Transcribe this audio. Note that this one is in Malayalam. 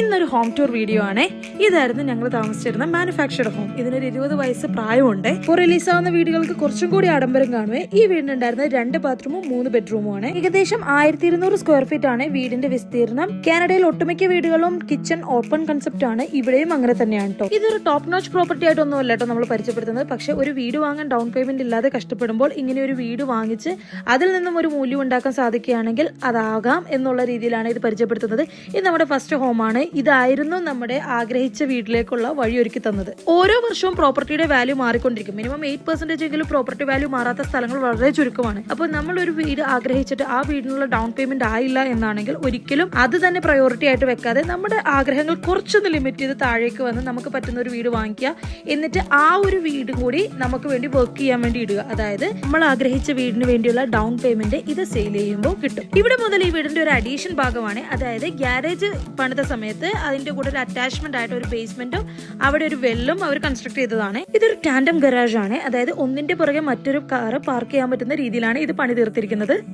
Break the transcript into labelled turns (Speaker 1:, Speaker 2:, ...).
Speaker 1: ഇന്നൊരു ഹോം ടൂർ വീഡിയോ ആണ്. ഇതായിരുന്നു ഞങ്ങൾ താമസിച്ചിരുന്ന മാനുഫാക്ചർഡ് ഹോം ഇതിനൊരു ഇരുപത് വയസ്സ് പ്രായമുണ്ട്. ഇപ്പോൾ റിലീസാവുന്ന വീടുകൾക്ക് കുറച്ചും കൂടി ആഡംബരം കാണുവേ. ഈ വീടിനുണ്ടായിരുന്ന രണ്ട് ബാത്റൂമും മൂന്ന് ബെഡ്റൂമും ആണ്. ഏകദേശം ആയിരത്തി ഇരുന്നൂറ് സ്ക്വയർ ഫീറ്റ് ആണ് വീടിന്റെ വിസ്തീർണം കാനഡയിൽ ഒട്ടുമിക്ക വീടുകളും കിച്ചൺ ഓപ്പൺ കൺസെപ്റ്റ് ആണ്. ഇവിടെയും അങ്ങനെ തന്നെയാണ് കേട്ടോ ഇതൊരു ടോപ്പ് നോച്ച് പ്രോപ്പർട്ടി ആയിട്ടൊന്നും അല്ല കേട്ടോ നമ്മൾ പരിചയപ്പെടുത്തുന്നത്. പക്ഷെ ഒരു വീട് വാങ്ങാൻ ഡൗൺ പേയ്മെന്റ് ഇല്ലാതെ കഷ്ടപ്പെടുമ്പോൾ ഇങ്ങനെ ഒരു വീട് വാങ്ങിച്ച് അതിൽ നിന്നും ഒരു മൂല്യം ഉണ്ടാക്കാൻ സാധിക്കുകയാണെങ്കിൽ അതാകാം എന്നുള്ള രീതിയിലാണ് ഇത് പരിചയപ്പെടുത്തുന്നത്. ഇത് നമ്മുടെ ഫസ്റ്റ് ഹോമാണ് ഇതായിരുന്നു നമ്മുടെ ആഗ്രഹിച്ച വീട്ടിലേക്കുള്ള വഴിയൊരുക്കി തന്നത്. ഓരോ വർഷവും പ്രോപ്പർട്ടിയുടെ വാല്യൂ മാറിക്കൊണ്ടിരിക്കും. മിനിമം എയ്റ്റ് പെർസെന്റേജ് എങ്കിലും പ്രോപ്പർട്ടി വാല്യൂ മാറാത്ത സ്ഥലങ്ങൾ വളരെ ചുരുക്കമാണ്. അപ്പോൾ നമ്മൾ ഒരു വീട് ആഗ്രഹിച്ചിട്ട് ആ വീടിനുള്ള ഡൗൺ പേയ്മെന്റ് ആയില്ല എന്നാണെങ്കിൽ ഒരിക്കലും അത് തന്നെ പ്രയോറിറ്റി ആയിട്ട് വെക്കാതെ നമ്മുടെ ആഗ്രഹങ്ങൾ കുറച്ചൊന്ന് ലിമിറ്റ് ചെയ്ത് താഴേക്ക് വന്ന് നമുക്ക് പറ്റുന്ന ഒരു വീട് വാങ്ങിക്കുക. എന്നിട്ട് ആ ഒരു വീടും കൂടി നമുക്ക് വേണ്ടി വർക്ക് ചെയ്യാൻ വേണ്ടി ഇടുക. അതായത് നമ്മൾ ആഗ്രഹിച്ച വീടിന് വേണ്ടിയുള്ള ഡൗൺ പേയ്മെന്റ് ഇത് സെയിൽ ചെയ്യുമ്പോൾ കിട്ടും. ഇവിടെ മുതൽ ഈ വീടിന്റെ ഒരു അഡീഷൻ ഭാഗമാണ്. അതായത് ഗ്യാരേജ് പണിത സമയത്ത് അതിന്റെ കൂടെ ഒരു അറ്റാച്ച്മെന്റ് ആയിട്ട് ഒരു ബേസ്മെന്റും അവിടെ ഒരു വെള്ളും അവർ കൺസ്ട്രക്ട് ചെയ്തതാണ്. ഇതൊരു ടാൻഡം ഗരാജ് ആണ്. അതായത് ഒന്നിന്റെ പുറകെ മറ്റൊരു കാർ പാർക്ക് ചെയ്യാൻ പറ്റുന്ന രീതിയിലാണ് ഇത് പണി തീർത്തിരിക്കുന്നത്.